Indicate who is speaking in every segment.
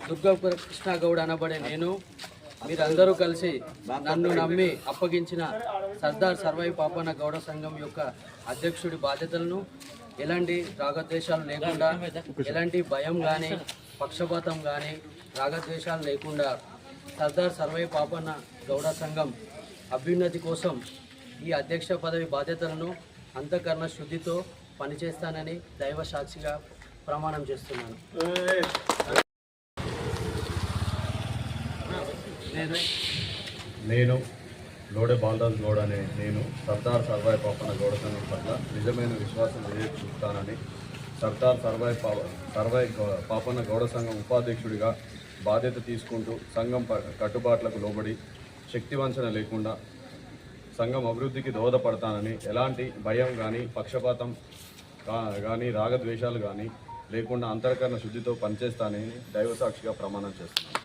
Speaker 1: దుర్గా కృష్ణ గౌడ్ అనబడే నేను. మీరందరూ కలిసి నన్ను నమ్మి అప్పగించిన సర్దార్ సర్వై పాపన గౌడ సంఘం యొక్క అధ్యక్షుడి బాధ్యతలను ఎలాంటి రాగద్వేషాలు లేకుండా ఎలాంటి భయం కానీ పక్షపాతం కానీ రాగద్వేషాలు లేకుండా సర్దార్ సర్వై పాపన్న గౌడ సంఘం అభ్యున్నతి కోసం ఈ అధ్యక్ష పదవి బాధ్యతలను అంతఃకరణ శుద్ధితో పనిచేస్తానని దైవ సాక్షిగా ప్రమాణం చేస్తున్నాను. నేను?
Speaker 2: నేను లోడే బాలరాజ్ గౌడ్ అనే నేను సర్దార్ సర్వాయి పాపన్న గౌడ సంఘం పట్ల నిజమైన విశ్వాసం చూపుతానని సర్దార్ సర్వాయి పా సర్వాయి గౌ- పాపన్న గౌడ సంఘం ఉపాధ్యక్షుడిగా బాధ్యత తీసుకుంటూ సంఘం ప- కట్టుబాట్లకు లోబడి శక్తివంచన లేకుండా సంఘం అభివృద్ధికి దోహదపడతానని ఎలాంటి భయం కానీ పక్షపాతం కా- కానీ రాగద్వేషాలు కానీ లేకుండా అంతర్కరణ శుద్ధితో పనిచేస్తానని దైవసాక్షిగా ప్రమాణం చేస్తున్నాను.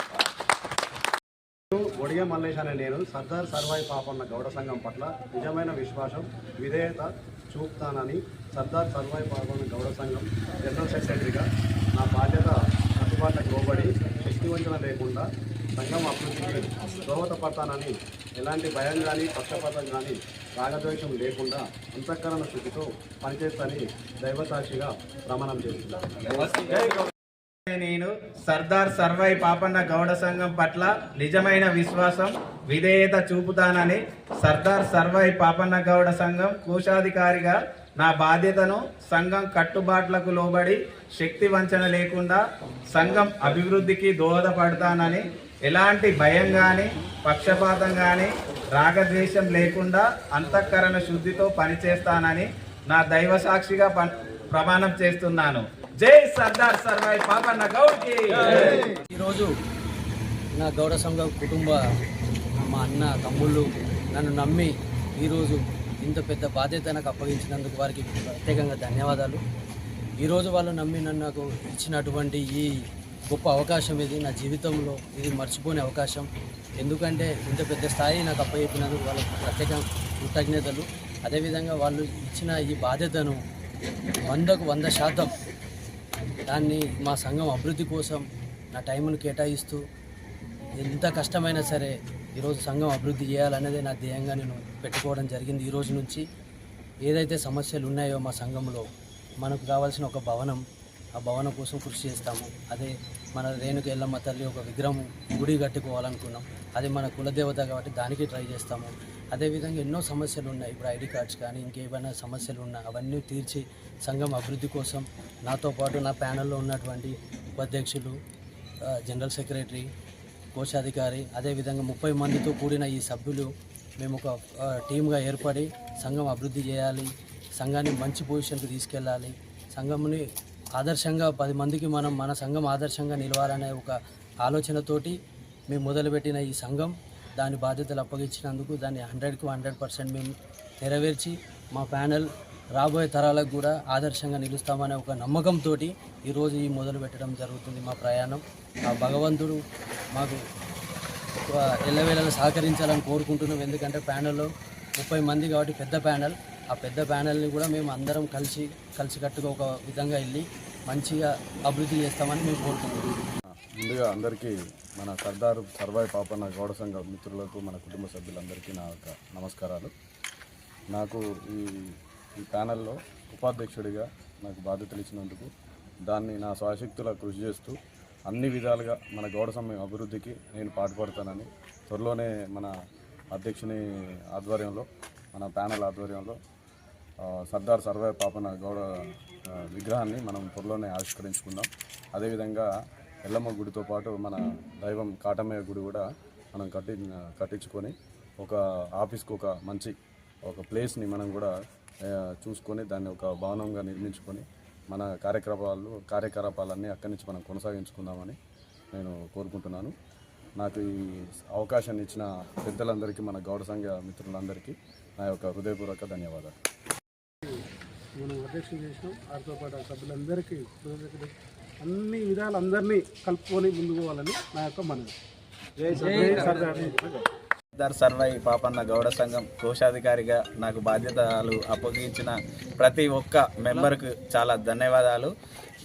Speaker 3: ఒడిగే మల్లేష్ అనే నేను సర్దార్ సర్వాయి పాపన్న గౌడ సంఘం పట్ల నిజమైన విశ్వాసం విధేయత చూపుతానని సర్దార్ సర్వాయి పాపన్న గౌడ సంఘం జనరల్ సెక్రటరీగా నా బాధ్యత కట్టుబాట్లకు లోబడి శక్తివంచన లేకుండా సంఘం అభివృద్ధికి దోహదపడతానని ఎలాంటి భయం కానీ పక్షపాతం కానీ రాగద్వేషం లేకుండా అంతఃకరణ శుద్ధితో పనిచేస్తానని దైవసాక్షిగా ప్రమాణం చేస్తున్నాను
Speaker 4: నేను సర్దార్ సర్వై పాపన్న గౌడ సంఘం పట్ల నిజమైన విశ్వాసం విధేయత చూపుతానని సర్దార్ సర్వై పాపన్న గౌడ సంఘం కోశాధికారిగా నా బాధ్యతను సంఘం కట్టుబాట్లకు లోబడి శక్తి వంచన లేకుండా సంఘం అభివృద్ధికి దోహదపడతానని ఎలాంటి భయం కానీ పక్షపాతం కానీ రాగద్వేషం లేకుండా అంతఃకరణ శుద్ధితో పనిచేస్తానని నా దైవ సాక్షిగా ప్రమాణం చేస్తున్నాను. జై సర్దార్ సర్వై పాపన్న గౌడ్కి!
Speaker 1: ఈరోజు నా గౌడ సంఘం కుటుంబ మా అన్న తమ్ముళ్ళు నన్ను నమ్మి ఈరోజు ఇంత పెద్ద బాధ్యత నాకు అప్పగించినందుకు వారికి ప్రత్యేకంగా ధన్యవాదాలు. ఈరోజు వాళ్ళు నమ్మి నన్ను నాకు ఇచ్చినటువంటి ఈ గొప్ప అవకాశం ఇది. నా జీవితంలో ఇది మర్చిపోని అవకాశం. ఎందుకంటే ఇంత పెద్ద స్థాయి నాకు అప్పచెప్పినందుకు వాళ్ళకు ప్రత్యేక కృతజ్ఞతలు. అదేవిధంగా వాళ్ళు ఇచ్చిన ఈ బాధ్యతను వందకు వంద శాతం దాన్ని మా సంఘం అభివృద్ధి కోసం నా టైంను కేటాయిస్తూ ఎంత కష్టమైనా సరే ఈరోజు సంఘం అభివృద్ధి చేయాలనేదే నా ధ్యేయంగా నేను పెట్టుకోవడం జరిగింది ఈరోజు నుంచి. ఏదైతే సమస్యలు ఉన్నాయో మా సంఘంలో మనకు కావాల్సిన ఒక భవనం ఆ భవనం కోసం కృషి చేస్తాము. అదే మన రేణుక ఎల్లమ్మ తల్లి ఒక విగ్రహం గుడి కట్టుకోవాలనుకున్నాం. అది మన కులదేవత కాబట్టి దానికి ట్రై చేస్తాము. అదేవిధంగా ఎన్నో సమస్యలు ఉన్నాయి. ఇప్పుడు ఐడి కార్డ్స్ కానీ ఇంకేమైనా సమస్యలు ఉన్నా అవన్నీ తీర్చి సంఘం అభివృద్ధి కోసం నాతో పాటు నా ప్యానెల్లో ఉన్నటువంటి ఉపాధ్యక్షులు జనరల్ సెక్రటరీ కోశాధికారి అదేవిధంగా ముప్పై మందితో కూడిన ఈ సభ్యులు మేము ఒక టీమ్గా ఏర్పడి సంఘం అభివృద్ధి చేయాలి. సంఘాన్ని మంచి పొజిషన్కి తీసుకెళ్ళాలి. సంఘంని ఆదర్శంగా పది మందికి మనం మన సంఘం ఆదర్శంగా నిలవాలనే ఒక ఆలోచనతోటి మేము మొదలుపెట్టిన ఈ సంఘం. దాని బాధ్యతలు అప్పగించినందుకు దాన్ని హండ్రెడ్కు హండ్రెడ్ పర్సెంట్ మేము నెరవేర్చి మా ప్యానెల్ రాబోయే తరాలకు కూడా ఆదర్శంగా నిలుస్తామనే ఒక నమ్మకంతో ఈరోజు ఈ మొదలు పెట్టడం జరుగుతుంది మా ప్రయాణం. ఆ భగవంతుడు మాకు ఎక్కువ ఎల్లవేళలా సహకరించాలని కోరుకుంటున్నాం. ఎందుకంటే ప్యానెల్లో ముప్పై మంది కాబట్టి పెద్ద ప్యానెల్. ఆ పెద్ద ప్యానెల్ని కూడా మేము అందరం కలిసి కలిసికట్టుగా ఒక విధంగా వెళ్ళి మంచిగా అభివృద్ధి చేస్తామని మేము కోరుకుంటున్నాం.
Speaker 2: ముందుగా అందరికీ మన సర్దార్ సర్వాయి పాపన్న గౌడ సంఘ మిత్రులకు మన కుటుంబ సభ్యులందరికీ నా యొక్క నమస్కారాలు. నాకు ఈ ఈ ప్యానెల్లో ఉపాధ్యక్షుడిగా నాకు బాధ్యతలు ఇచ్చినందుకు దాన్ని నా స్వశక్తుల కృషి చేస్తూ అన్ని విధాలుగా మన గౌడ సమయం అభివృద్ధికి నేను పాటుపడతానని త్వరలోనే మన అధ్యక్షుని ఆధ్వర్యంలో మన ప్యానెల్ ఆధ్వర్యంలో సర్దార్ సర్వే పాపన గౌడ విగ్రహాన్ని మనం త్వరలోనే ఆవిష్కరించుకుందాం. అదేవిధంగా ఎల్లమ్మ గుడితో పాటు మన దైవం కాటమయ్య గుడి కూడా మనం కట్టి కట్టించుకొని ఒక ఆఫీస్కి ఒక మంచి ఒక ప్లేస్ని మనం కూడా చూసుకొని దాన్ని ఒక భవనంగా నిర్మించుకొని మన కార్యక్రమాలు కార్యకలాపాలన్నీ అక్కడి నుంచి మనం కొనసాగించుకుందామని నేను కోరుకుంటున్నాను. నాకు ఈ అవకాశాన్ని ఇచ్చిన పెద్దలందరికీ మన గౌడ సంఘ మిత్రులందరికీ నా యొక్క హృదయపూర్వక ధన్యవాదాలు.
Speaker 5: మనం అధ్యక్షం చేసినాం. వారితో పాటు ఆ సభ్యులందరికీ కృతజ్ఞతలు. అన్ని విధాలు అందరినీ కలుపుకొని ముందుకు పోవాలని నా యొక్క మనవి. జై సర్దార్.
Speaker 4: సర్దార్. సర్వై పాపన్న గౌడ సంఘం కోశాధికారిగా నాకు బాధ్యతలు అప్పగించిన ప్రతి ఒక్క మెంబర్కు చాలా ధన్యవాదాలు.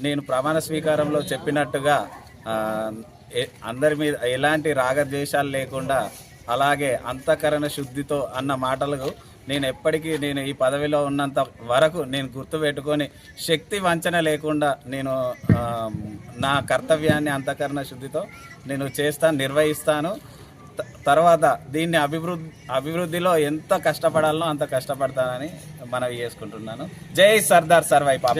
Speaker 4: నేను ప్రమాణ స్వీకారంలో చెప్పినట్టుగా అందరి మీద ఎలాంటి రాగద్వేషాలు లేకుండా అలాగే అంతఃకరణ శుద్ధితో అన్న మాటలకు నేను ఎప్పటికీ నేను ఈ పదవిలో ఉన్నంత వరకు నేను గుర్తుపెట్టుకొని శక్తి వంచన లేకుండా నేను నా కర్తవ్యాన్ని అంతఃకరణ శుద్ధితో నేను చేస్తాను నిర్వహిస్తాను. త- తర్వాత దీన్ని అభివృద్ధి అభివృద్ధిలో ఎంత కష్టపడాలనో అంత కష్టపడతానని మనవి చేసుకుంటున్నాను. జై సర్దార్ సర్వై పాప.